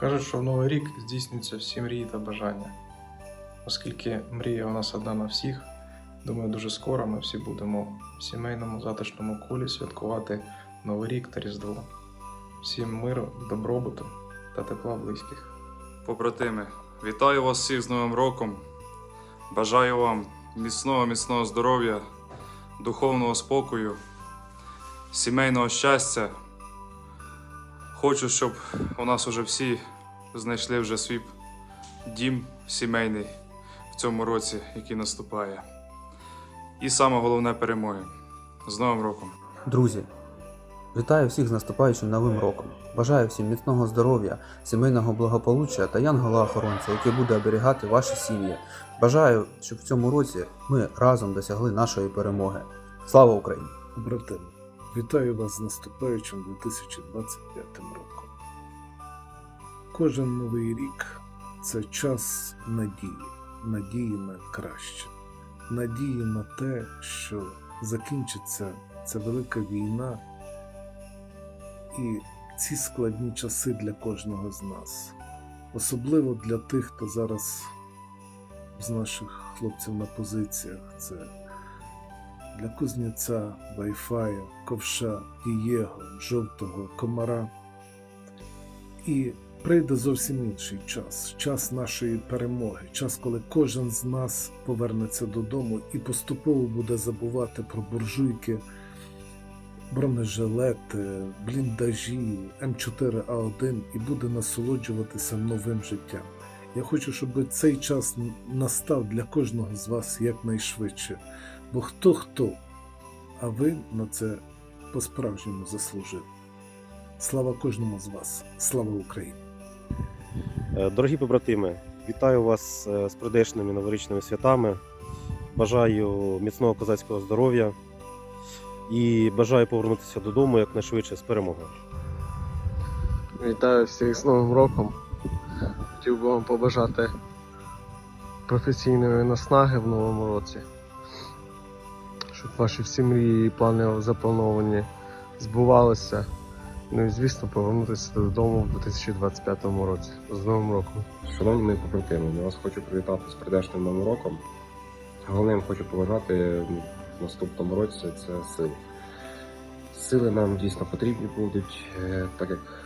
Кажуть, що в Новий рік здійснюються всі мрії та бажання. Оскільки мрія у нас одна на всіх, думаю, дуже скоро ми всі будемо в сімейному затишному колі святкувати Новий рік та Різдво. Всім миру, добробуту та тепла близьких. Побратими, вітаю вас всіх з Новим роком. Бажаю вам міцного, міцного здоров'я, духовного спокою, сімейного щастя. Хочу, щоб у нас уже всі знайшли вже свій дім сімейний в цьому році, який наступає. І саме головне перемоги. З Новим роком! Друзі, вітаю всіх з наступаючим новим роком. Бажаю всім міцного здоров'я, сімейного благополуччя та янгола-охоронця, який буде оберігати ваші сім'ї. Бажаю, щоб в цьому році ми разом досягли нашої перемоги. Слава Україні! Братими, вітаю вас з наступаючим 2025 роком. Кожен новий рік це час надії, надії на краще, надії на те, що закінчиться ця велика війна і ці складні часи для кожного з нас, особливо для тих, хто зараз з наших хлопців на позиціях. Це для Кузнєця, Вайфая, Ковша, Дієго, Жовтого, Комара. І прийде зовсім інший час час нашої перемоги, час, коли кожен з нас повернеться додому і поступово буде забувати про буржуйки, бронежилети, бліндажі, М4А1 і буде насолоджуватися новим життям. Я хочу, щоб цей час настав для кожного з вас якнайшвидше. Бо хто хто, а ви на це по-справжньому заслужили. Слава кожному з вас, слава Україні! Е, Дорогі побратими, вітаю вас е, з прийдешними новорічними святами. Бажаю міцного козацького здоров'я і бажаю повернутися додому якнайшвидше з перемогою. Вітаю всіх з Новим роком. Хотів би вам побажати професійної наснаги в новому році. Щоб ваші всі мрії і плани заплановані збувалися. Ну і звісно, повернутися додому в 2025 році. З Новим роком. Шановні мої побратими, я вас хочу привітати з прийдешнім новим роком. Головним хочу побажати в наступному році це сил. Сили нам дійсно потрібні будуть, е, так як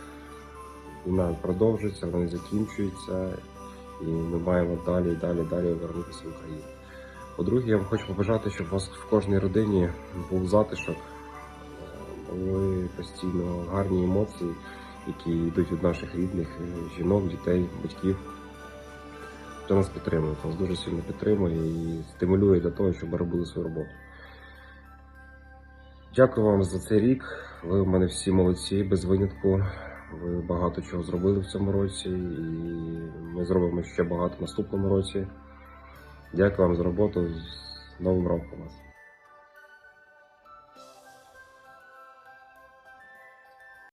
війна продовжується, вона не закінчується, і ми маємо далі і далі далі повернутися в Україну. По-друге, я вам хочу побажати, щоб у вас в кожній родині був затишок, були постійно гарні емоції, які йдуть від наших рідних, е, жінок, дітей, батьків. Хто нас підтримує, нас дуже сильно підтримує і стимулює для того, щоб ми робили свою роботу. Дякую вам за цей рік. Ви в мене всі молодці, без винятку. Ви багато чого зробили в цьому році, і ми зробимо ще багато в наступному році. Дякую вам за роботу. З Новим роком вас.